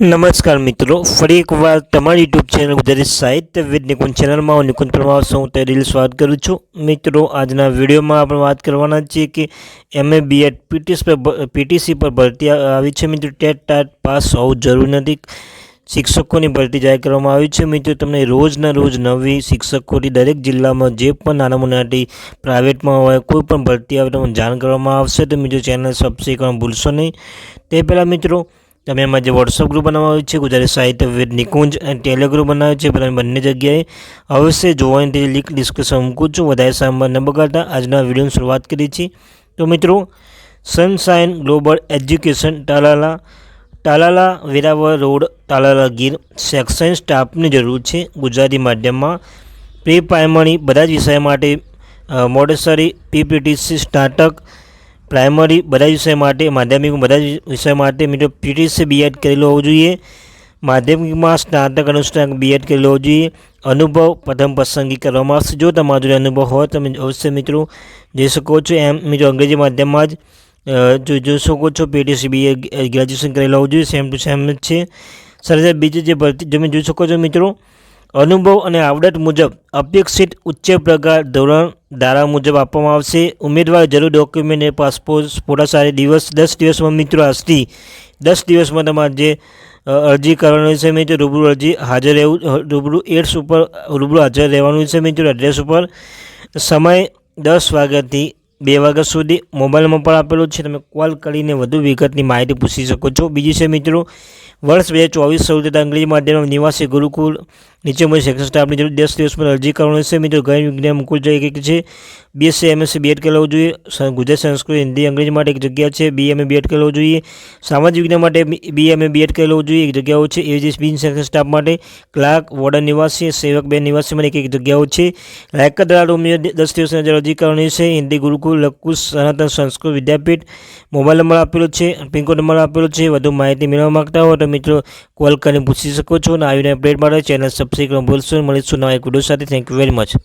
નમસ્કાર મિત્રો, ફરી એકવાર તમારી યુટ્યુબ ચેનલ ગુજરાતી સાહિત્ય વિદ નિકુંજ ચેનલમાં હું નિકુંજ પરમાર છું. હું તેરી સ્વાગત કરું છું. મિત્રો, આજના વિડીયોમાં આપણે વાત કરવાના છીએ કે એમએ બીએડ પીટીસી પર પીટીસી પર ભરતી આવી છે મિત્રો. ટેટ ટાટ પાસ હોવું જરૂરી નથી. શિક્ષકોની ભરતી જાહેર કરવામાં આવી છે. મિત્રો, તમને રોજના રોજ નવી શિક્ષકોની દરેક જિલ્લામાં જે પણ નાના મોટી પ્રાઇવેટમાં હોય, કોઈ પણ ભરતી આવે, તમને જાણ કરવામાં આવશે. તો મિત્રો, ચેનલ સબસ્ક્રાઈબ કરવાનું ભૂલશો નહીં. તે પહેલાં મિત્રો તમે એમાં જે વોટ્સઅપ ગ્રુપ બનાવ્યું છે, ગુજરાતી સાહિત્ય વિદ નિકુંજ અને ટેલિગ્રુપ બનાવ્યો છે તમે બંને જગ્યાએ અવશ્ય જોવાની તે લિંક ડિસ્કશન મૂકું છું. વધારે સાંભળ ન બગાડતા આજના વિડીયોની શરૂઆત કરી છે તો મિત્રો Sunshine Global Education Talala Talala Veraval road, Talala Gir section સ્ટાફની જરૂર છે. ગુજરાતી માધ્યમમાં પ્રી પ્રાઇમરી બધા જ વિષય માટે મોડેસરી પીપીટીસી સ્નાતક પ્રાઇમરી બધા વિષય માટે, માધ્યમિક બધા વિષય માટે મિત્રો પીટીસી બીએડ કરેલો હોવું જોઈએ. માધ્યમિકમાં સ્નાતક, અનુસ્નાતક બીએડ કરેલો હોવું જોઈએ. અનુભવ પ્રથમ પસંદગી કરવામાં આવશે. જો તમારો જોડે અનુભવ હોય તમે અવશ્ય મિત્રો જઈ શકો છો. એમ મિત્રો અંગ્રેજી માધ્યમમાં જ જો જોઈ શકો છો પીટીસી બીએ ગ્રેજ્યુએશન કરેલો હોવું જોઈએ. સેમ ટુ સેમ જ છે. સર બીજી જે ભરતી તમે જોઈ શકો છો મિત્રો અનુભવ અને આવડત મુજબ અપેક્ષિત ઉચ્ચ પ્રકાર ધોરણ ધારા મુજબ આપવામાં આવશે. ઉમેદવાર જરૂર ડોક્યુમેન્ટ અને પાસપોર્ટ ફોટા સારી દિવસ, દસ દિવસમાં મિત્રો આજથી દસ દિવસમાં તમારે જે અરજી કરવાની છે મિત્રો, રૂબરૂ અરજી હાજર રહેવું રૂબરૂ એડ્સ ઉપર, રૂબરૂ હાજર રહેવાનું છે મિત્રો એડ્રેસ ઉપર. સમય દસ વાગ્યાથી બે વાગ્યા સુધી મોબાઈલમાં પણ આપેલો છે. તમે કોલ કરીને વધુ વિગતની માહિતી પૂછી શકો છો. બીજી છે મિત્રો, વર્ષ બે હજાર ચોવીસ થતા અંગ્રેજી માધ્યમ નિવાસી ગુરુકુળ નીચે મુજબ સેક્શન સ્ટાફની જરૂર દસ દિવસમાં અરજી કરવાની છે. મિત્રો ગણ વિજ્ઞાન મુકુલ એક છે. બીએસસી એમએસસી બીએડ કરેલું જોઈએ. ગુજરાત સંસ્કૃત, હિન્દી, અંગ્રેજી માટે એક જગ્યા છે. બીએમએ બીએડ કરવું જોઈએ. સામાજિક વિજ્ઞાન માટે બીએમએ બીએડ કરેલું જોઈએ. એક જગ્યાઓ છે. એવી બિન સેક્શન સ્ટાફ માટે ક્લાર્ક, વોર્ડન નિવાસી, સેવક બે નિવાસી માટે એક એક જગ્યાઓ છે. લાયકાત ધરાવતો ઉમેદવાર દસ દિવસની અંદર અરજી કરવાની છે. હિન્દી ગુરુકુલ લકુશ સનાતન સંસ્કૃત વિદ્યાપીઠ મોબાઈલ નંબર આપેલો છે. પિનકોડ નંબર આપેલો છે. વધુ માહિતી મેળવવા માગતા હો તો મિત્રો, કોલ કરીને પૂછી શકો છો અને આવીને અપડેટ માટે ચેનલ સબસ્ક્રાઈબ ભૂલશો. મળીશું નવા એક વીડિયો સાથે થેન્ક યુ વેરી મચ